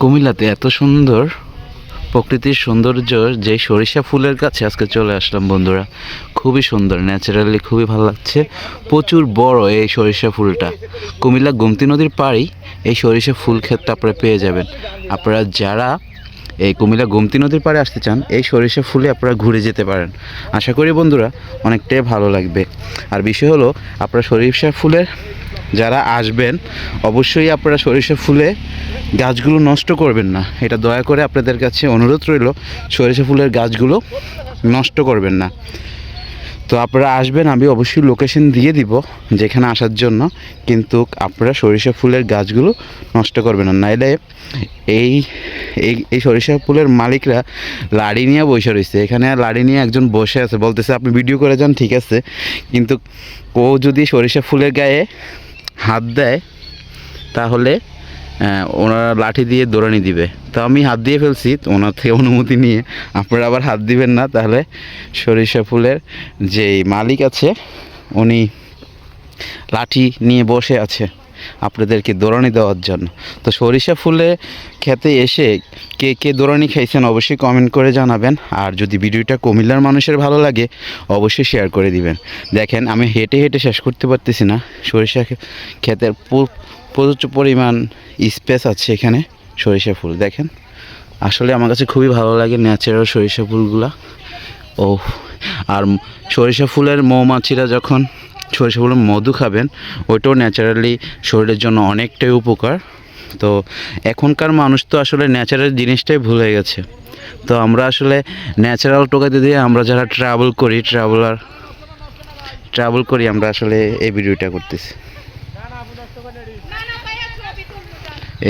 কুমিল্লাতে এত সুন্দর প্রকৃতির সৌন্দর্য, যে সরিষা ফুলের কাছে আজকে চলে আসলাম বন্ধুরা। খুবই সুন্দর, ন্যাচারালি খুবই ভালো লাগছে। প্রচুর বড় এই সরিষা ফুলটা। কুমিল্লা গুমতি নদীর পাড়েই এই সরিষা ফুল ক্ষেতটা আপনারা পেয়ে যাবেন। আপনারা যারা এই কুমিল্লা গোমতী নদীর পাড়ে আসতে চান, এই সরিষা ফুলে আপনারা ঘুরে যেতে পারেন। আশা করি বন্ধুরা অনেকটাই ভালো লাগবে। আর বিষয় হলো, আপনারা সরিষা ফুলের যারা আসবেন, অবশ্যই আপনারা সরিষা ফুলে গাছগুলো নষ্ট করবেন না। এটা দয়া করে আপনাদের কাছে অনুরোধ রইল, সরিষা ফুলের গাছগুলো নষ্ট করবেন না। তো আপনারা আসবেন, আমি অবশ্যই লোকেশন দিয়ে দিব যেখানে আসার জন্য, কিন্তু আপনারা সরিষা ফুলের গাছগুলো নষ্ট করবেন না। নাইলে এই এই সরিষা ফুলের মালিকরা লাড়ি নিয়ে বসে রয়েছে। এখানে লাড়ি নিয়ে একজন বসে আছে, বলতেছে, আপনি ভিডিও করে যান, ঠিক আছে। কিন্তু ও যদি সরিষা ফুলের গায়ে হাত দেয়, তাহলে ওনারা লাঠি দিয়ে দৌড়ানি দিবে। তো আমি হাত দিয়ে ফেলছি ওনার থেকে অনুমতি নিয়ে। আপনারা আবার হাত দিবেন না, তাহলে সরিষা ফুলের যে মালিক আছে, উনি লাঠি নিয়ে বসে আছে আপনাদেরকে দৌড়ানি দেওয়ার জন্য। তো সরিষা ফুলে খেতে এসে কে কে দৌড়ানি খাইছেন অবশ্যই কমেন্ট করে জানাবেন। আর যদি ভিডিওটা কুমিল্লার মানুষের ভালো লাগে, অবশ্যই শেয়ার করে দিবেন। দেখেন, আমি হেঁটে হেঁটে শেষ করতে পারতেছি না। সরিষা খে- ক্ষেতের পু- প্রচুর পরিমাণ স্পেস আছে এখানে সরিষা ফুল, দেখেন। আসলে আমার কাছে খুবই ভালো লাগে ন্যাচারাল সরিষা ফুলগুলা। ও আর সরিষা ফুলের মৌমাছিরা যখন সরিষা ফুলের মধু খাবেন, ওইটাও ন্যাচারালি শরীরের জন্য অনেকটাই উপকার। তো এখনকার মানুষ তো আসলে ন্যাচারাল জিনিসটাই ভুলে গেছে। তো আমরা আসলে ন্যাচারাল টোকাতে দিয়ে আমরা যারা ট্রাভেল করি ট্রাভেলার ট্রাভেল করি আমরা আসলে এই ভিডিওটা করতেছি।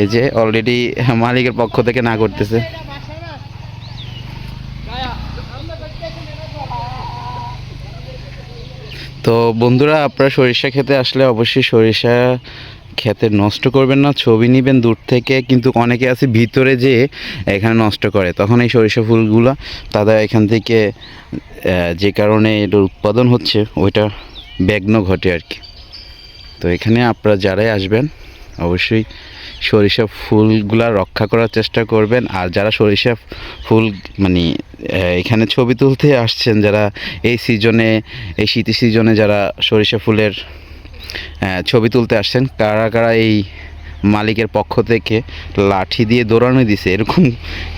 এই যে অলরেডি মালিকের পক্ষ থেকে না করতেছে। তো বন্ধুরা, আপনারা সরিষা খেতে আসলে অবশ্যই সরিষা খেতে নষ্ট করবেন না, ছবি নেবেন দূর থেকে, কিন্তু অনেকে আছে ভিতরে যে এখানে নষ্ট করে। তখন এই সরিষা ফুলগুলো তাদের এখান থেকে যে কারণে এটার উৎপাদন হচ্ছে, ওইটা বিঘ্ন ঘটে আর কি। তো এখানে আপনারা যারাই আসবেন, অবশ্যই সরিষা ফুলগুলা রক্ষা করার চেষ্টা করবেন। আর যারা সরিষা ফুল মানে এখানে ছবি তুলতে আসছেন, যারা এই সিজনে, এই শীতের সিজনে যারা সরিষা ফুলের ছবি তুলতে আসছেন, কারা কারা এই মালিকের পক্ষ থেকে লাঠি দিয়ে দৌড়ানি দিছে, এরকম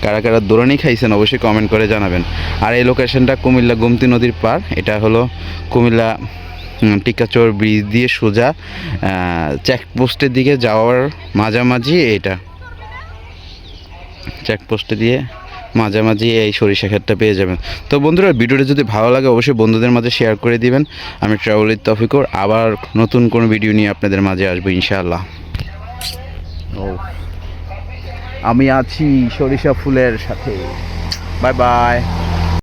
কারা কারা দৌড়ানি খাইছেন অবশ্যই কমেন্ট করে জানাবেন। আর এই লোকেশনটা কুমিল্লা গুমতি নদীর পার এটা হলো কুমিল্লা টিকাচর ব্রিজ দিয়ে সোজা চেকপোস্টের দিকে যাওয়ার মাঝামাঝি এটা চেকপোস্টে দিয়ে মাঝামাঝি এই সরিষা ক্ষেতটা পেয়ে যাবেন। তো বন্ধুরা, ভিডিওটা যদি ভালো লাগে, অবশ্যই বন্ধুদের মাঝে শেয়ার করে দিবেন। আমি ট্রাভেলের তফিকর, আবার নতুন কোনো ভিডিও নিয়ে আপনাদের মাঝে আসব, ইনশাআল্লাহ। ও, আমি আছি সরিষা ফুলের সাথে। Bye bye.